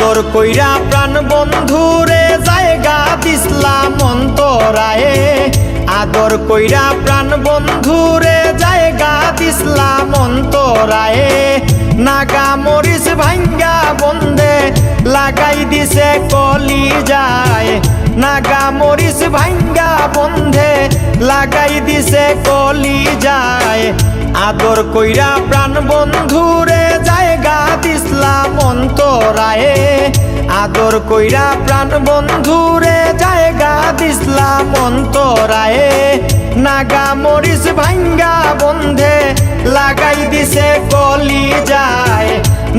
আদর কইরা প্রাণ বন্ধুরে জায়গা দিসলাম অন্তরায়ে আদর কইরা প্রাণ বন্ধুরে জায়গা দিসলাম অন্তরায়ে নাগা মরিস ভাঙ্গা বন্ধে লাগাই দিছে কলি যায়। নাগা মরিস ভাঙ্গা বন্ধে লাগাই দিছে কলি যায়। আদর কইরা প্রাণ বন্ধুরে জায়গা দিসলাম অন্তরায়ে আদর কইরা প্রাণ বন্ধুরে, জায়গা দিসলাম অন্তরায়ে। নাগা মরিস ভাঙ্গা বন্ধে, লাগাই দিছে কলি যায়।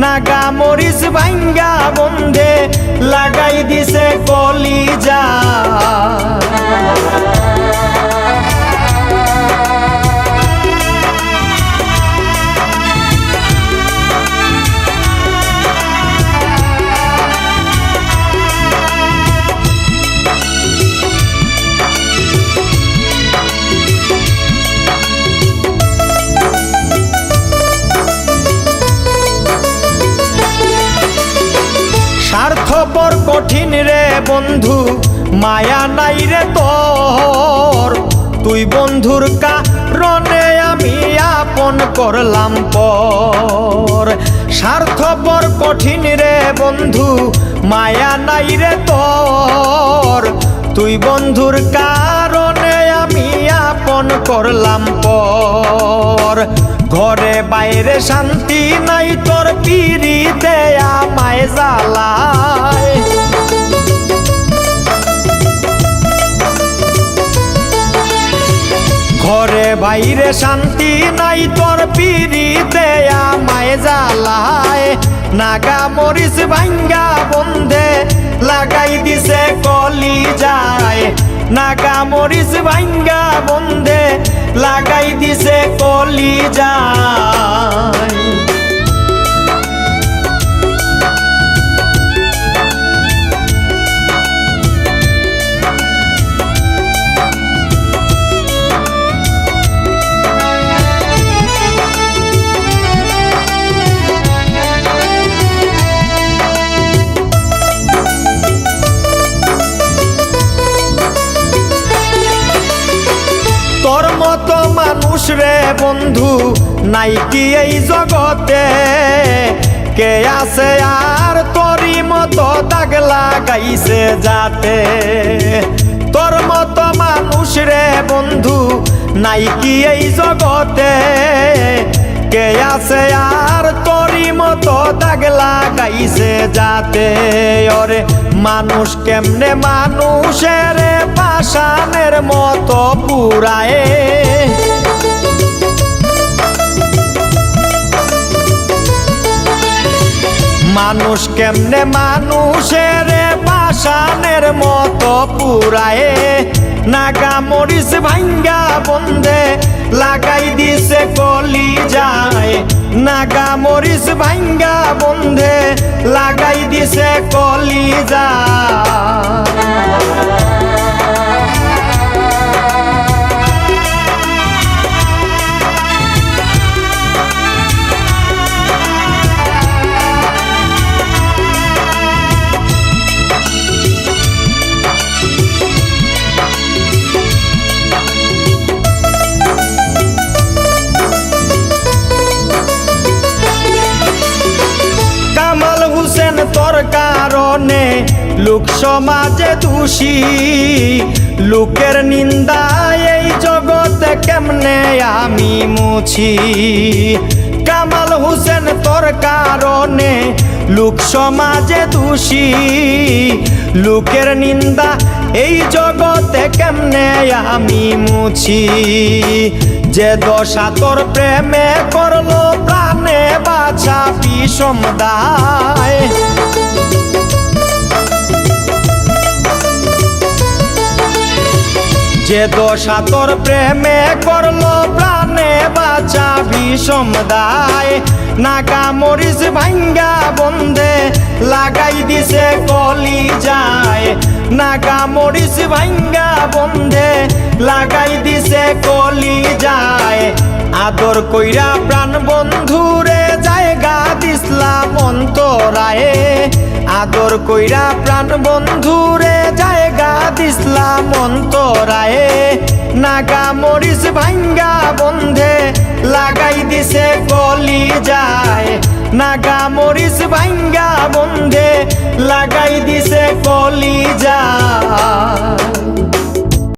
নাগা মরিস ভাঙ্গা বন্ধে, লাগাই দিছে কলি যায়। কঠিন রে বন্ধু, মায়া নাই রে তোর। তুই বন্ধুর কারণে আমি আপন করলাম পর। স্বার্থপর, কঠিন রে বন্ধু, মায়া নাই রে তোর। তুই বন্ধুর কারণে আমি আপন করলাম পর। ঘরে বাইরে শান্তি নাই, তোর পিড়িতে আমায় জ্বালায় বাইরে শান্তি নাই, তোর পিড়ি দেয়া মায় জ্বালায়। নাগা মরিস ভাঙ্গা বন্ধে লাগাই দিছে কলি যায় নাগা মরিস ভাঙ্গা বন্ধে লাগাই দিছে কলি যায় মানুষ রে বন্ধু, নাই কি এই জগতে? কে আছে আর তোরই মতো দাগ লাগাইছে যাতে? তোর মতো মানুষ রে বন্ধু, নাই কি এই জগতে? কে আছে আর তোরই মতো দাগ লাগাইছে যাতে? ওরে মানুষ কেমনে মানুষের পাষাণের মতো পুরায়ে? মানুষ কেমনে মানুষের পাষাণের মতো পুরায়ে? নাগা মরিস ভাঙ্গা বন্ধে লাগাই দিছে কলি যায়। নাগা মরিস ভাঙ্গা বন্ধে লাগাই দিছে কলি যায়। লোক সমাজে দোষী, লোকের নিন্দা এই জগতে কেমনে আমি মুছি? কামাল হুসেন তোর কারণে লোক সমাজে দোষী, লোকের নিন্দা এই জগতে কেমনে আমি মুছি? যে দশা তোর প্রেমে করল, প্রাণে বাছা বিষম দায় যে দশা তোর প্রেমে করল প্রাণে বাঁচা বিষম দায় নাগা মরিস ভাঙ্গা বন্ধে লাগাই দিছে কলি যায়। নাগা মরিস ভাঙ্গা বন্ধে লাগাই দিছে কলি যায়। আদর কইরা প্রাণ বন্ধুরে জায়গা দিসলাম অন্তরায়ে। আদর কইরা প্রাণ বন্ধুরে জায়গা দিসলা মন্তরায়ে। নাগা মরিস ভাঙ্গা বন্ধে লাগাই দিছে কলি যায়। নাগা মরিস ভাঙ্গা বন্ধে লাগাই দিছে কলি যায়।